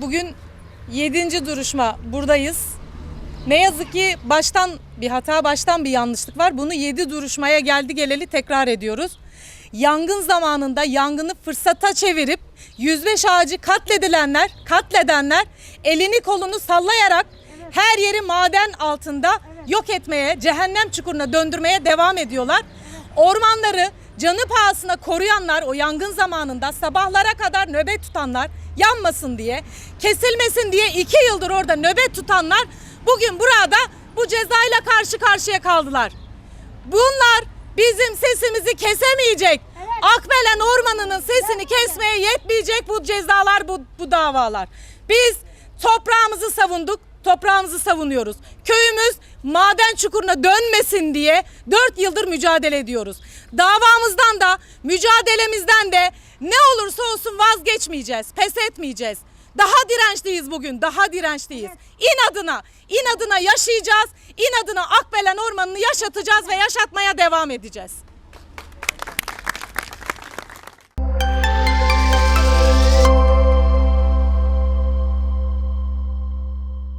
Bugün 7. duruşma buradayız. Ne yazık ki baştan bir hata, baştan bir yanlışlık var. Bunu 7 duruşmaya geldi geleli tekrar ediyoruz. Yangın zamanında yangını fırsata çevirip 105 ağacı katledilenler, katledenler elini kolunu sallayarak her yeri maden altında yok etmeye, cehennem çukuruna döndürmeye devam ediyorlar. Ormanları canı pahasına koruyanlar o yangın zamanında sabahlara kadar nöbet tutanlar yanmasın diye, kesilmesin diye iki yıldır orada nöbet tutanlar bugün burada bu cezayla karşı karşıya kaldılar. Bunlar bizim sesimizi kesemeyecek. Akbelen Ormanı'nın sesini kesmeye yetmeyecek bu cezalar, bu, bu davalar. Biz toprağımızı savunduk, toprağımızı savunuyoruz. Köyümüz maden çukuruna dönmesin diye 4 yıldır mücadele ediyoruz. Davamızdan da, mücadelemizden de ne olursa olsun vazgeçmeyeceğiz, pes etmeyeceğiz. Daha dirençliyiz bugün, daha dirençliyiz. İnadına, inadına yaşayacağız, inadına Akbelen Ormanı'nı yaşatacağız ve yaşatmaya devam edeceğiz.